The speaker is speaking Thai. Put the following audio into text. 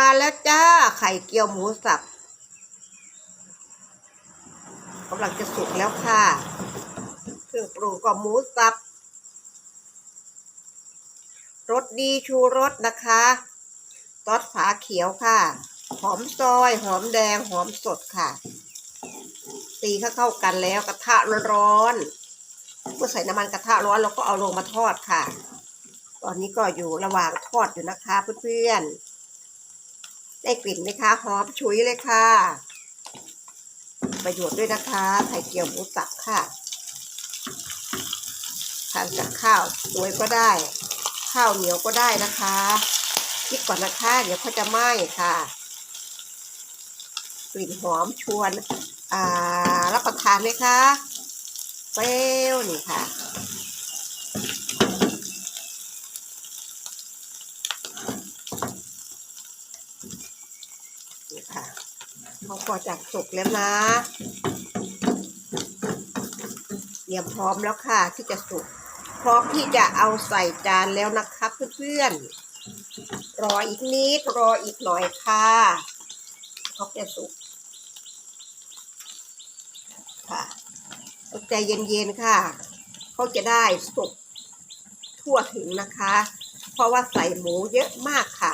มาแล้วจ้า ไข่เจียวหมูสับกำลังจะสุกแล้วค่ะเครื่องปรุงก็หมูสับรสดีชูรสนะคะซอสฝาเขียวค่ะ หอมซอย หอมแดง หอมสดค่ะ ตีเข้าเข้ากันแล้วกระทะร้อนๆเมื่อใส่น้ำมันกระทะร้อนเราก็เอาลงมาทอดค่ะ ตอนนี้ก็อยู่ระหว่างทอดอยู่นะคะเพื่อนๆ ได้กลิ่นไหมคะหอมฉุยเลยค่ะ ประโยชน์ด้วยนะคะ ไข่เจียวหมูสับค่ะทานกับข้าวสวยก็ได้ ข้าวเหนียวก็ได้นะคะคิดก่อนนะคะ เดี๋ยวเขาจะไหม้ค่ะ กลิ่นหอมชวน อ่า รับประทานเลยค่ะเปรี้ยวนี่ค่ะ ค่ะเขาก็จะสุกแล้วนะเตรียมพร้อมแล้วค่ะที่จะสุกพร้อมที่จะเอาใส่จานแล้วนะคะเพื่อนๆรออีกนิดรออีกหน่อยค่ะเขาจะสุกค่ะตใจเย็นๆค่ะเขาจะได้สุกทั่วถึงนะคะ เพราะว่าใส่หมูเยอะมากค่ะ